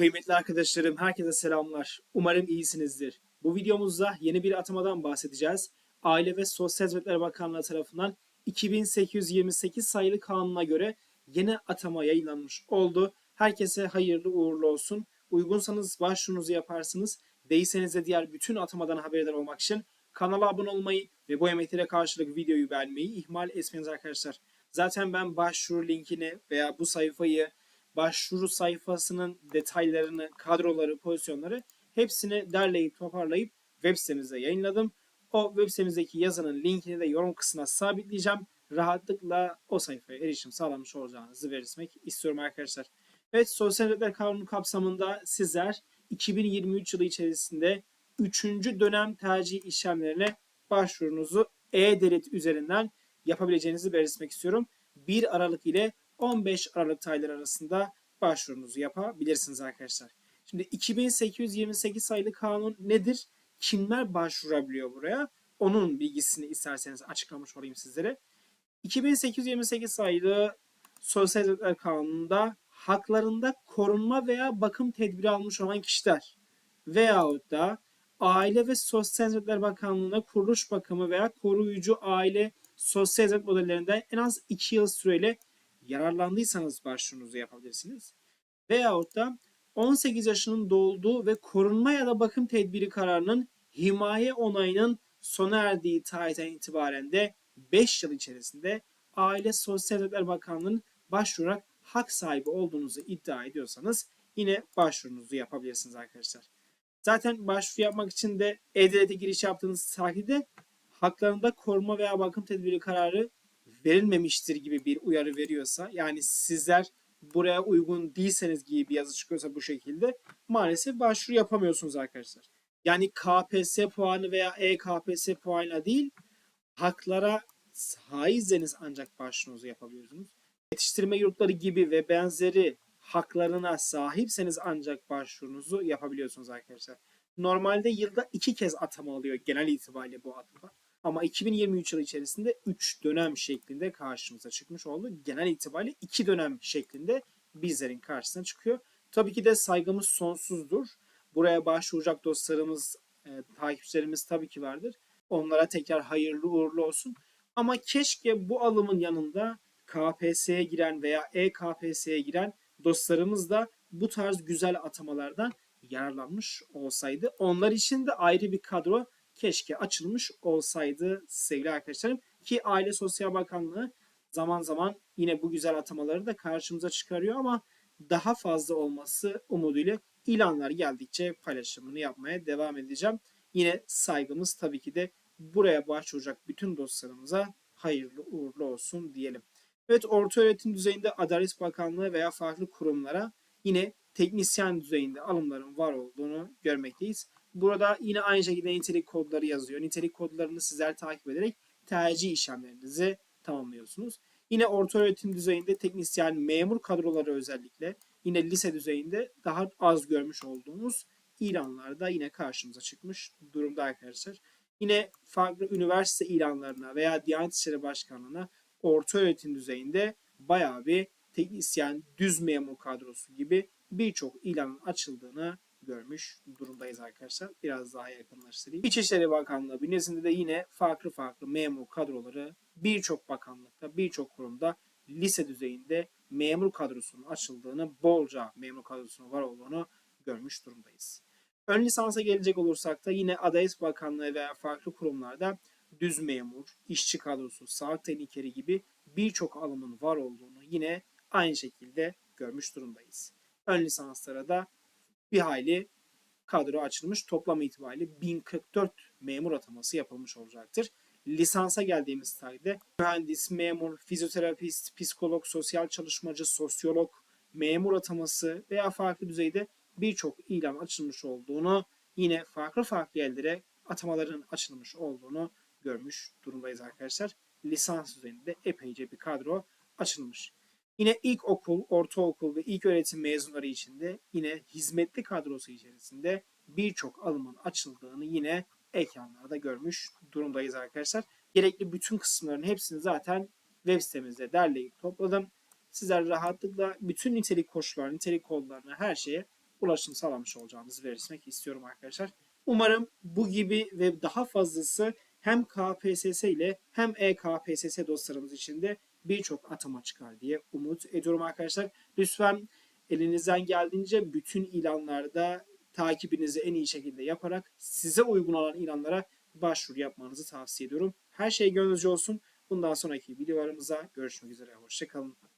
Kıymetli arkadaşlarım, herkese selamlar. Umarım iyisinizdir. Bu videomuzda yeni bir atamadan bahsedeceğiz. Aile ve Sosyal Hizmetler Bakanlığı tarafından 2828 sayılı kanuna göre yeni atama yayınlanmış oldu. Herkese hayırlı uğurlu olsun. Uygunsanız başvurunuzu yaparsınız. Değilseniz de diğer bütün atamadan haberdar olmak için kanala abone olmayı ve bu emeklere karşılık videoyu beğenmeyi ihmal etmeyiniz arkadaşlar. Zaten ben başvuru linkini veya bu sayfayı başvuru sayfasının detaylarını, kadroları, pozisyonları hepsini derleyip toparlayıp web sitemizde yayınladım. O web sitemizdeki yazının linkini de yorum kısmına sabitleyeceğim. Rahatlıkla o sayfaya erişim sağlamış olacağınızı belirtmek istiyorum arkadaşlar. Evet, Sosyal Hizmetler Kanunu kapsamında sizler 2023 yılı içerisinde 3. dönem tercih işlemlerine başvurunuzu e-devlet üzerinden yapabileceğinizi belirtmek istiyorum. 1 Aralık ile 15 Aralık tarihleri arasında başvurunuzu yapabilirsiniz arkadaşlar. Şimdi 2828 sayılı kanun nedir? Kimler başvurabiliyor buraya? Onun bilgisini isterseniz açıklamış olayım sizlere. 2828 sayılı Sosyal Hizmetler Kanunu'nda haklarında korunma veya bakım tedbiri almış olan kişiler veyahut da Aile ve Sosyal Hizmetler Bakanlığı'na kuruluş bakımı veya koruyucu aile sosyal hizmet modellerinden en az 2 yıl süreyle yararlandıysanız başvurunuzu yapabilirsiniz. Veyahut da 18 yaşının dolduğu ve korunma ya da bakım tedbiri kararının himaye onayının sona erdiği tarihten itibaren de 5 yıl içerisinde Aile Sosyal Hizmetler Bakanlığı'nın başvurarak hak sahibi olduğunuzu iddia ediyorsanız yine başvurunuzu yapabilirsiniz arkadaşlar. Zaten başvuru yapmak için de E-Devlet'e giriş yaptığınız takdirde haklarında koruma veya bakım tedbiri kararı verilmemiştir gibi bir uyarı veriyorsa yani sizler buraya uygun değilseniz gibi bir yazı çıkıyorsa bu şekilde maalesef başvuru yapamıyorsunuz arkadaşlar. Yani KPSS puanı veya E-KPSS puanıyla değil haklara haizseniz ancak başvurunuzu yapabiliyorsunuz. Yetiştirme yurtları gibi ve benzeri haklarına sahipseniz ancak başvurunuzu yapabiliyorsunuz arkadaşlar. Normalde yılda iki kez atama alıyor genel itibariyle bu atama. Ama 2023 yılı içerisinde 3 dönem şeklinde karşımıza çıkmış oldu. Genel itibariyle 2 dönem şeklinde bizlerin karşısına çıkıyor. Tabii ki de saygımız sonsuzdur. Buraya başvuracak dostlarımız, e, takipçilerimiz tabii ki vardır. Onlara tekrar hayırlı uğurlu olsun. Ama keşke bu alımın yanında KPSS'ye giren veya E-KPSS'ye giren dostlarımız da bu tarz güzel atamalardan yararlanmış olsaydı. Onlar için de ayrı bir kadro keşke açılmış olsaydı sevgili arkadaşlarım. Ki Aile Sosyal Bakanlığı zaman zaman yine bu güzel atamaları da karşımıza çıkarıyor ama daha fazla olması umuduyla ilanlar geldikçe paylaşımını yapmaya devam edeceğim. Yine saygımız tabii ki de buraya başvuracak bütün dostlarımıza hayırlı uğurlu olsun diyelim. Evet orta öğretim düzeyinde Adalet Bakanlığı veya farklı kurumlara yine teknisyen düzeyinde alımların var olduğunu görmekteyiz. Burada yine aynı şekilde nitelik kodları yazıyor. Nitelik kodlarını sizler takip ederek tercih işlemlerinizi tamamlıyorsunuz. Yine orta öğretim düzeyinde teknisyen memur kadroları özellikle yine lise düzeyinde daha az görmüş olduğumuz ilanlarda yine karşımıza çıkmış durumda arkadaşlar. Yine farklı üniversite ilanlarına veya Diyanet İşleri Başkanlığı'na orta öğretim düzeyinde bayağı bir teknisyen, düz memur kadrosu gibi birçok ilanın açıldığını görmüş durumdayız arkadaşlar. Biraz daha yakınlaştırayım. İçişleri Bakanlığı bünyesinde de yine farklı farklı memur kadroları birçok bakanlıkta, birçok kurumda lise düzeyinde memur kadrosunun açıldığını, bolca memur kadrosunun var olduğunu görmüş durumdayız. Ön lisansa gelecek olursak da yine Adalet Bakanlığı veya farklı kurumlarda düz memur, işçi kadrosu, sağlık teknikeri gibi birçok alımın var olduğunu yine aynı şekilde görmüş durumdayız. Ön lisanslara da bir hayli kadro açılmış. Toplam itibariyle 1044 memur ataması yapılmış olacaktır. Lisansa geldiğimiz tarihte mühendis, memur, fizyoterapist, psikolog, sosyal çalışmacı, sosyolog, memur ataması veya farklı düzeyde birçok ilan açılmış olduğunu yine farklı farklı yerlere atamaların açılmış olduğunu görmüş durumdayız arkadaşlar. Lisans düzeyinde epeyce bir kadro açılmış. Yine ilkokul, ortaokul ve ilk öğretim mezunları için de yine hizmetli kadrosu içerisinde birçok alımın açıldığını yine ekranlarda görmüş durumdayız arkadaşlar. Gerekli bütün kısımların hepsini zaten web sitemizde derleyip topladım. Sizler rahatlıkla bütün nitelik koşullarını, nitelik kodlarını her şeye ulaşım sağlamış olacağınızı belirtmek istiyorum arkadaşlar. Umarım bu gibi ve daha fazlası hem KPSS ile hem EKPSS dostlarımız için de birçok atama çıkar diye umut ediyorum arkadaşlar. Lütfen elinizden geldiğince bütün ilanlarda takibinizi en iyi şekilde yaparak size uygun olan ilanlara başvuru yapmanızı tavsiye ediyorum. Her şey gönlünüzce olsun. Bundan sonraki videolarımıza görüşmek üzere. Hoşçakalın.